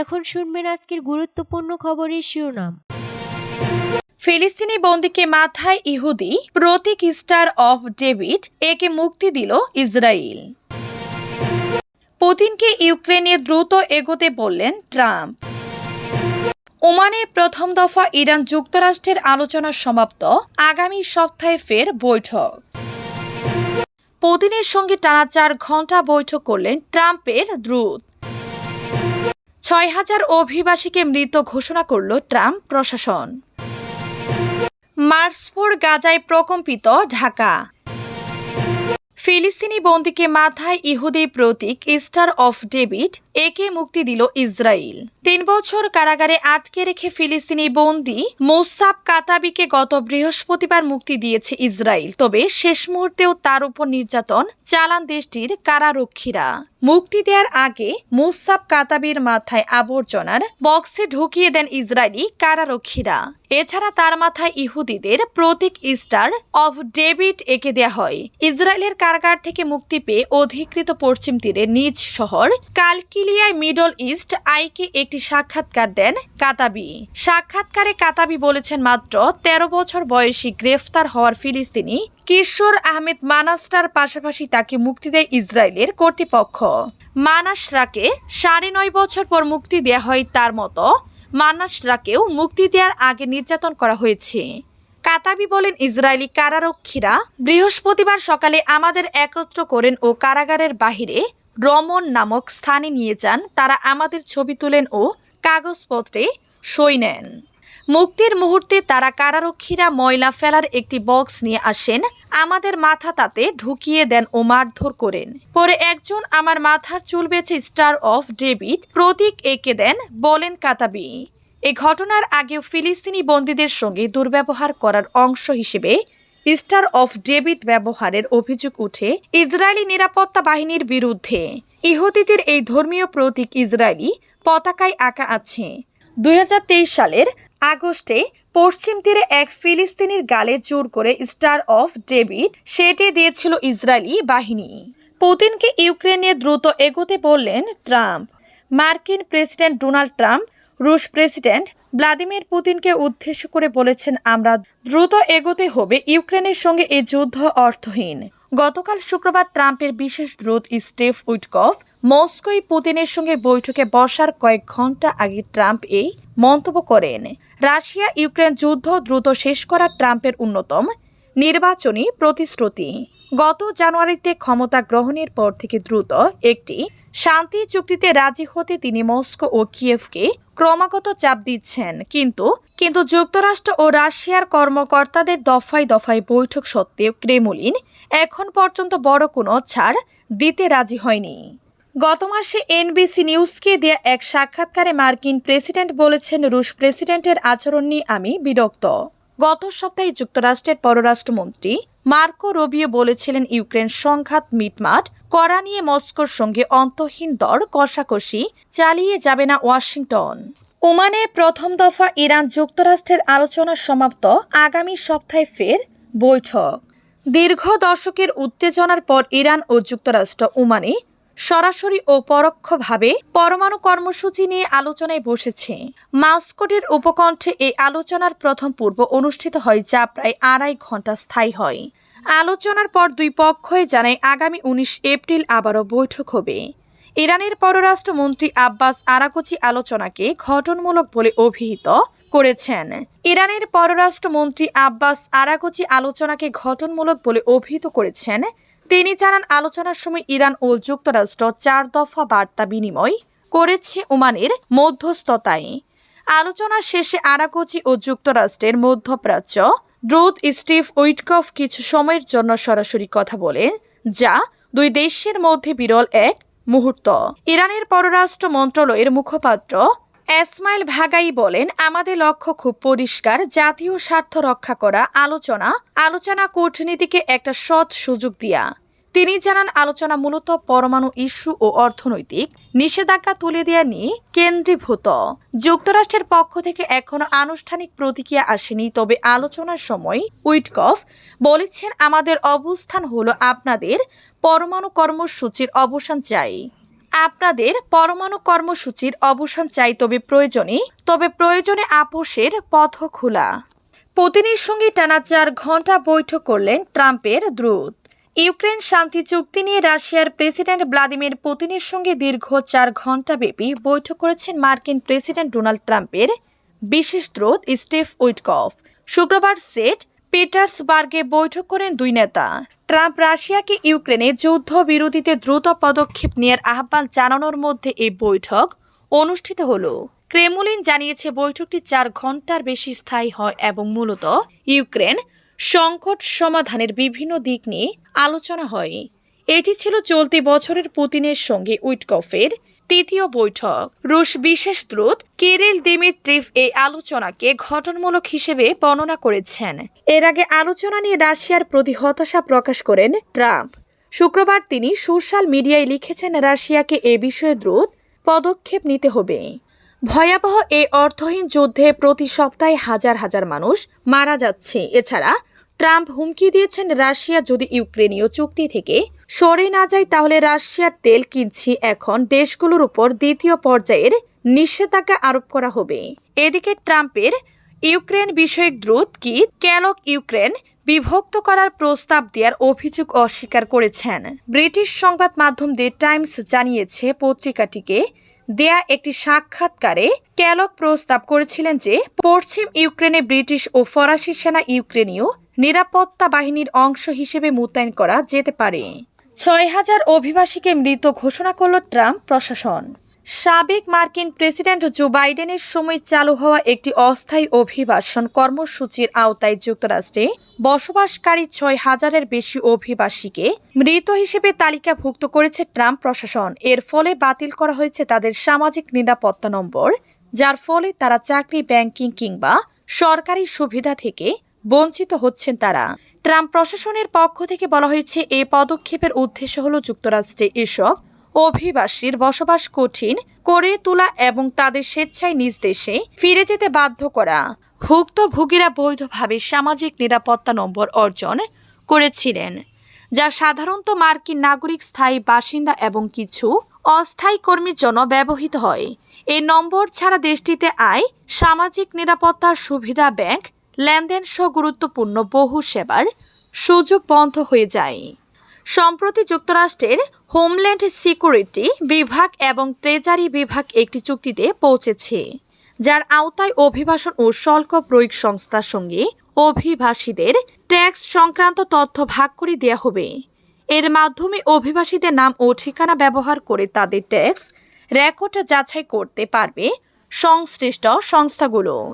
এখন শুনবেন আজকের গুরুত্বপূর্ণ খবরের শিরোনাম। ফিলিস্তিনি বন্দীকে মাথায় ইহুদি, প্রতীক স্টার অফ ডেভিড, একে মুক্তি দিল ইসরায়েল পুতিনকে ইউক্রেনে দ্রুত এগোতে বললেন ট্রাম্প। ওমানে প্রথম দফা ইরান যুক্তরাষ্ট্রের আলোচনা সমাপ্ত, আগামী সপ্তাহে ফের বৈঠক। পুতিনের সঙ্গে টানা চার ঘণ্টা বৈঠক করলেন ট্রাম্পের দ্রুত ছয় হাজার অভিবাসীকে মৃত ঘোষণা করল ট্রাম্প প্রশাসন। মার্সফোর গাজায় প্রকম্পিত ঢাকা। ফিলিস্তিনি বন্দীকে মাথায় ইহুদি প্রতীক, ইস্টার অফ ডেভিড একে মুক্তি দিল ইসরায়েল তিন বছর কারাগারে আটকে রেখে ফিলিস্তিনি বন্দি মোসাব কাতাবিকে গত বৃহস্পতিবার মুক্তি দিয়েছে ইসরায়েল তবে শেষ মুহূর্তেও তার উপর নির্যাতন চালান দেশটির কারারক্ষীরা। মুক্তি দেওয়ার আগে মুসাব কাতাবির মাথায় আবর্জনার বক্সে ঢুকিয়ে দেন ইসরায়েলি কারারক্ষীরা। এছাড়া তার মাথায় ইহুদিদের প্রতীক স্টার অফ ডেভিড এঁকে দেয়া হয়। ইসরায়েলের কারাগার থেকে মুক্তি পেয়ে অধিকৃত পশ্চিম তীরে নিজ শহর কালকিলিয়ায় মিডল ইস্ট আইকে একটি সাক্ষাৎকার দেন কাতাবি। সাক্ষাৎকারে কাতাবি বলেছেন, মাত্র তেরো বছর বয়সী গ্রেফতার হওয়ার ফিলিস্তিনি কিশোর আহমেদ মানাস্টার পাশাপাশি তাকে মুক্তি দেয় ইসরায়েলের কর্তৃপক্ষ। মানাসরাকে সাড়ে নয় বছর পর মুক্তি দেয়া হয় তার মতো। মানাসরাকেও মুক্তি দেওয়ার আগে নির্যাতন করা হয়েছে। কাতাবি বলেন, ইসরায়েলি কারারক্ষীরা বৃহস্পতিবার সকালে আমাদের একত্র করেন ও কারাগারের বাহিরে রমন নামক স্থানে নিয়ে যান, তারা আমাদের ছবি তোলেন ও কাগজপত্রে সই নেন। মুক্তির মুহূর্তে তারা কারারক্ষীরা ময়লা ফেলার একটি বক্স নিয়ে আসেন, আমাদের মাথা তাতে ঢুকিয়ে দেন ও মারধর করেন। পরে একজন আমার মাথার চুল বেছে স্টার অফ ডেভিড প্রতীক এঁকে দেন, বলেন কাতাবি, এ ঘটনার আগেও ফিলিস্তিনি বন্দীদের সঙ্গে দুর্ব্যবহার করার অংশ হিসেবে স্টার অফ ডেভিড ব্যবহারের অভিযোগ উঠে, ইসরায়েলি নিরাপত্তা বাহিনীর বিরুদ্ধে। ইহুদিদের এই ধর্মীয় প্রতীক ইসরায়েলি পতাকায় আঁকা আছে। দু হাজার তেইশ সালের আগস্টে পশ্চিম তীরে এক ফিলিস্তিনির গালে জোর করে স্টার অফ ডেভিড সেটে দিয়েছিল ইসরায়েলি বাহিনী। পুতিনকে ইউক্রেনে দ্রুত এগোতে বললেন ট্রাম্প। মার্কিন প্রেসিডেন্ট ডোনাল্ড ট্রাম্প, রুশ প্রেসিডেন্ট ভ্লাদিমির পুতিনকে উদ্দেশ্য করে বলেছেন, আমরা দ্রুত এগোতে হবে। ইউক্রেনের সঙ্গে এই যুদ্ধ অর্থহীন। গতকাল শুক্রবার ট্রাম্পের বিশেষ দূত স্টেফ উইটকফ মস্কোয় পুতিনের সঙ্গে বৈঠকে বসার কয়েক ঘণ্টা আগে ট্রাম্প এই মন্তব্য করেন। রাশিয়া ইউক্রেন যুদ্ধ দ্রুত শেষ করা ট্রাম্পের অন্যতম নির্বাচনী প্রতিশ্রুতি। গত জানুয়ারিতে ক্ষমতা গ্রহণের পর থেকে দ্রুত একটি শান্তি চুক্তিতে রাজি হতে তিনি মস্কো ও কিয়েভকে ক্রমাগত চাপ দিচ্ছেন। কিন্তু কিন্তু যুক্তরাষ্ট্র ও রাশিয়ার কর্মকর্তাদের দফায় দফায় বৈঠক সত্ত্বেও ক্রেমলিন এখন পর্যন্ত বড় কোনো ছাড় দিতে রাজি হয়নি। গত মাসে এনবিসি নিউজকে দেয়া এক সাক্ষাৎকারে মার্কিন প্রেসিডেন্ট বলেছেন, রুশ প্রেসিডেন্টের আচরণ নিয়ে আমি বিরক্ত। গত সপ্তাহে যুক্তরাষ্ট্রের পররাষ্ট্রমন্ত্রী মার্কো রবিও বলেছিলেন ইউক্রেন সংঘাত মিটমাট, করা নিয়ে মস্কোর সঙ্গে অন্তহীন দর কষাকষি চালিয়ে যাবে না ওয়াশিংটন। ওমানে প্রথম দফা ইরান যুক্তরাষ্ট্রের আলোচনা সমাপ্ত, আগামী সপ্তাহে ফের বৈঠক। দীর্ঘ দশকের উত্তেজনার পর ইরান ও যুক্তরাষ্ট্র ওমানে সরাসরি ও পরোক্ষভাবে পরমাণু কর্মসূচি নিয়ে আলোচনায় বসেছে। মাস্কোটের উপকণ্ঠে এই আলোচনার প্রথম পূর্ব অনুষ্ঠিত হয় যা প্রায় আড়াই ঘণ্টা স্থায়ী হয়। আলোচনার পর দুই পক্ষই জানায় আগামী উনিশ এপ্রিল আবারও বৈঠক হবে। ইরানের পররাষ্ট্রমন্ত্রী আব্বাস আরাকুচি আলোচনাকে ঘটনমূলক বলে অভিহিত করেছেন। ইরানের পররাষ্ট্রমন্ত্রী আব্বাস আরাকুচি আলোচনাকে ঘটনমূলক বলে অভিহিত করেছেন তিনি জানান, আলোচনার সময় ইরান ও যুক্তরাষ্ট্র চার দফা বার্তা বিনিময় করেছে ওমানের মধ্যস্থতায়। আলোচনার শেষে আরাকোচি ও যুক্তরাষ্ট্রের মধ্যপ্রাচ্য দ্রুত স্টিভ উইটকফ কিছু সময়ের জন্য সরাসরি কথা বলে, যা দুই দেশের মধ্যে বিরল এক মুহূর্ত। ইরানের পররাষ্ট্র মন্ত্রণালয়ের মুখপাত্র এসমাইল ভাগাই বলেন, আমাদের লক্ষ্য খুব পরিষ্কার, জাতীয় স্বার্থ রক্ষা করা, আলোচনা আলোচনা কূটনীতিকে একটা সৎ সুযোগ দিয়া। তিনি জানান, আলোচনা মূলত পরমাণু ইস্যু ও অর্থনৈতিক নিষেধাজ্ঞা তুলে দেওয়া নিয়ে কেন্দ্রীভূত। যুক্তরাষ্ট্রের পক্ষ থেকে এখনও আনুষ্ঠানিক প্রতিক্রিয়া আসেনি, তবে আলোচনার সময় উইটকফ বলেছেন, আমাদের অবস্থান হলো আপনাদের পরমাণু কর্মসূচির অবসান চাই। আপনাদের পরমাণু কর্মসূচির অবসান চাই, তবে প্রয়োজনে তবে প্রয়োজনে আপোষের পথ খোলা। পুতিনের সঙ্গে টানা চার ঘণ্টা বৈঠক করলেন ট্রাম্পের দ্রুত ইউক্রেন শান্তি চুক্তি নিয়ে রাশিয়ার প্রেসিডেন্ট ভ্লাদিমির পুতিনের সঙ্গে দীর্ঘ চার ঘণ্টা ব্যাপী বৈঠক করেছেন মার্কিন প্রেসিডেন্ট ডোনাল্ড ট্রাম্পের বিশেষ দ্রুত স্টিভ উইটকফ। শুক্রবার সেট পিটার্সবার্গে বৈঠক করেন দুই নেতা। ট্রাম্প রাশিয়াকে ইউক্রেনে যুদ্ধ বিরতিতে দ্রুত পদক্ষেপ নেওয়ার আহ্বান জানানোর মধ্যে এই বৈঠক অনুষ্ঠিত হলো। ক্রেমলিন জানিয়েছে বৈঠকটি চার ঘণ্টার বেশি স্থায়ী হয় এবং মূলত ইউক্রেন সংকট সমাধানের বিভিন্ন দিক নিয়ে আলোচনা হয়। এটি ছিল চলতি বছরের পুতিনের সঙ্গে উইটকফের তৃতীয় বৈঠক। রুশ বিশেষ দূত কিরিল দিমিত্রিভ এই আলোচনাকে ঘটনমূলক হিসেবে বর্ণনা করেছেন। এর আগে আলোচনা নিয়ে রাশিয়ার প্রতি হতাশা প্রকাশ করেন ট্রাম্প। শুক্রবার তিনি সোশ্যাল মিডিয়ায় লিখেছেন, রাশিয়াকে এ বিষয়ে দ্রুত পদক্ষেপ নিতে হবে। ভয়াবহ এই অর্থহীন যুদ্ধে প্রতি সপ্তাহে হাজার হাজার মানুষ মারা যাচ্ছে। এছাড়া ট্রাম্প হুমকি দিয়েছেন রাশিয়া যদি ইউক্রেনীয় চুক্তি থেকে সরে না যায়, তাহলে রাশিয়ার তেল কিনছি এখন। দেশগুলোর উপর দ্বিতীয় পর্যায়ের নিষেধাজ্ঞা আরোপ করা হবে। এদিকে ট্রাম্পের ইউক্রেন বিষয়ক দ্রুত কি ক্যালক ইউক্রেন বিভক্ত করার প্রস্তাব দেওয়ার অভিযোগ অস্বীকার করেছেন। ব্রিটিশ সংবাদ মাধ্যম দ্য টাইমস জানিয়েছে পত্রিকাটিকে দেয়া একটি সাক্ষাৎকারে ক্যালক প্রস্তাব করেছিলেন যে পশ্চিম ইউক্রেনে ব্রিটিশ ও ফরাসি সেনা ইউক্রেনীয় নিরাপত্তা বাহিনীর অংশ হিসেবে মোতায়েন করা যেতে পারে। ছয় হাজার অভিবাসীকে মৃত ঘোষণা করল ট্রাম্প প্রশাসন। সাবেক মার্কিন প্রেসিডেন্ট জো বাইডেনের সময় চালু হওয়া একটি অস্থায়ী অভিবাসন কর্মসূচির আওতায় যুক্তরাষ্ট্রে বসবাসকারী ছয় হাজারের বেশি অভিবাসীকে মৃত হিসেবে তালিকাভুক্ত করেছে ট্রাম্প প্রশাসন। এর ফলে বাতিল করা হয়েছে তাদের সামাজিক নিরাপত্তা নম্বর, যার ফলে তারা চাকরি, ব্যাংকিং কিংবা সরকারি সুবিধা থেকে বঞ্চিত হচ্ছেন তারা। ট্রাম্প প্রশাসনের পক্ষ থেকে বলা হয়েছে এই পদক্ষেপের উদ্দেশ্য হল যুক্তরাষ্ট্রে এসব অভিবাসীর বসবাস কঠিন করে তোলা এবং তাদের স্বেচ্ছায় নিজ দেশে ফিরে যেতে বাধ্য করা। ভুক্তভোগীরা বৈধভাবে সামাজিক নিরাপত্তা নম্বর অর্জন করেছিলেন, যা সাধারণত মার্কিন নাগরিক, স্থায়ী বাসিন্দা এবং কিছু অস্থায়ী কর্মীর জন্য ব্যবহৃত হয়। এই নম্বর ছাড়া দেশটিতে আয়, সামাজিক নিরাপত্তার সুবিধা, ব্যাংক, লেনদেন সহ গুরুত্বপূর্ণ বহু সেবার সুযোগ বন্ধ হয়ে যায়। সম্প্রতি যুক্তরাষ্ট্রের হোমল্যান্ড সিকিউরিটি বিভাগ এবং ট্রেজারি বিভাগ একটি চুক্তিতে পৌঁছেছে, যার আওতায় অভিবাসন ও শুল্ক প্রয়োগ সংস্থার সঙ্গে অভিবাসীদের ট্যাক্স সংক্রান্ত তথ্য ভাগ করে দেওয়া হবে। এর মাধ্যমে অভিবাসীদের নাম ও ঠিকানা ব্যবহার করে তাদের ট্যাক্স রেকর্ড যাচাই করতে পারবে সংশ্লিষ্ট সংস্থাগুলো।